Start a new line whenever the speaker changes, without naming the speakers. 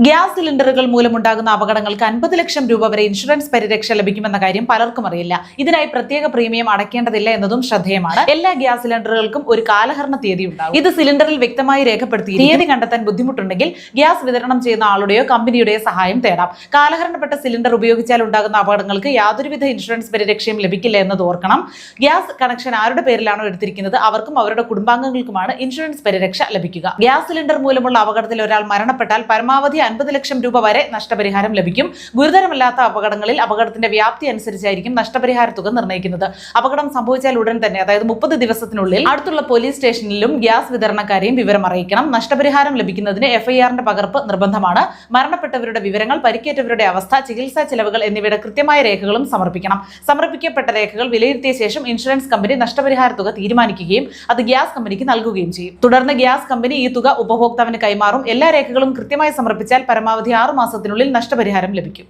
Gas സിലിണ്ടറുകൾ മൂലമുണ്ടാകുന്ന അപകടങ്ങൾക്ക് അൻപത് ലക്ഷം രൂപ വരെ ഇൻഷുറൻസ് പരിരക്ഷ ലഭിക്കുമെന്ന കാര്യം പലർക്കും അറിയില്ല. ഇതിനായി പ്രത്യേക പ്രീമിയം അടയ്ക്കേണ്ടതില്ല എന്നതും ശ്രദ്ധേയമാണ്. എല്ലാ ഗ്യാസ് സിലിണ്ടറുകൾക്കും ഒരു കാലഹരണ തീയതി ഉണ്ടാകും. ഇത് സിലിണ്ടറിൽ വ്യക്തമായി രേഖപ്പെടുത്തി തീയതി കണ്ടെത്താൻ ബുദ്ധിമുട്ടുണ്ടെങ്കിൽ ഗ്യാസ് വിതരണം ചെയ്യുന്ന ആളുടെയോ കമ്പനിയുടെയോ സഹായം തേടാം. കാലഹരണപ്പെട്ട സിലിണ്ടർ ഉപയോഗിച്ചാൽ ഉണ്ടാകുന്ന അപകടങ്ങൾക്ക് യാതൊരുവിധ ഇൻഷുറൻസ് പരിരക്ഷയും ലഭിക്കില്ല എന്നത് ഓർക്കണം. ഗ്യാസ് കണക്ഷൻ ആരുടെ പേരിലാണോ എടുത്തിരിക്കുന്നത്? അവർക്കും അവരുടെ കുടുംബാംഗങ്ങൾക്കുമാണ് ഇൻഷുറൻസ് പരിരക്ഷ ലഭിക്കുക. ഗ്യാസ് സിലിണ്ടർ മൂലമുള്ള അപകടത്തിൽ ഒരാൾ മരണപ്പെട്ടാൽ പരമാവധി അൻപത് ലക്ഷം രൂപ വരെ നഷ്ടപരിഹാരം ലഭിക്കും. ഗുരുതരമല്ലാത്ത അപകടങ്ങളിൽ അപകടത്തിന്റെ വ്യാപ്തി അനുസരിച്ചായിരിക്കും നഷ്ടപരിഹാര തുക നിർണയിക്കുന്നത്. അപകടം സംഭവിച്ചാൽ ഉടൻ തന്നെ അതായത് മുപ്പത് ദിവസത്തിനുള്ളിൽ അടുത്തുള്ള പോലീസ് സ്റ്റേഷനിലും ഗ്യാസ് വിതരണക്കാരെയും വിവരം അറിയിക്കണം. നഷ്ടപരിഹാരം ലഭിക്കുന്നതിന് എഫ്ഐആറിന്റെ പകർപ്പ് നിർബന്ധമാണ്. മരണപ്പെട്ടവരുടെ വിവരങ്ങൾ പരിക്കേറ്റവരുടെ അവസ്ഥ ചികിത്സാ ചെലവുകൾ എന്നിവയുടെ കൃത്യമായ രേഖകളും സമർപ്പിക്കണം. സമർപ്പിക്കപ്പെട്ട രേഖകൾ വിലയിരുത്തിയ ശേഷം ഇൻഷുറൻസ് കമ്പനി നഷ്ടപരിഹാര തുക തീരുമാനിക്കുകയും അത് ഗ്യാസ് കമ്പനിക്ക് നൽകുകയും ചെയ്യും. തുടർന്ന് ഗ്യാസ് കമ്പനി ഈ തുക ഉപഭോക്താവിന് കൈമാറും. എല്ലാ രേഖകളും കൃത്യമായി സമർപ്പിച്ചാൽ പരമാവധി ആറുമാസത്തിനുള്ളിൽ നഷ്ടപരിഹാരം ലഭിക്കും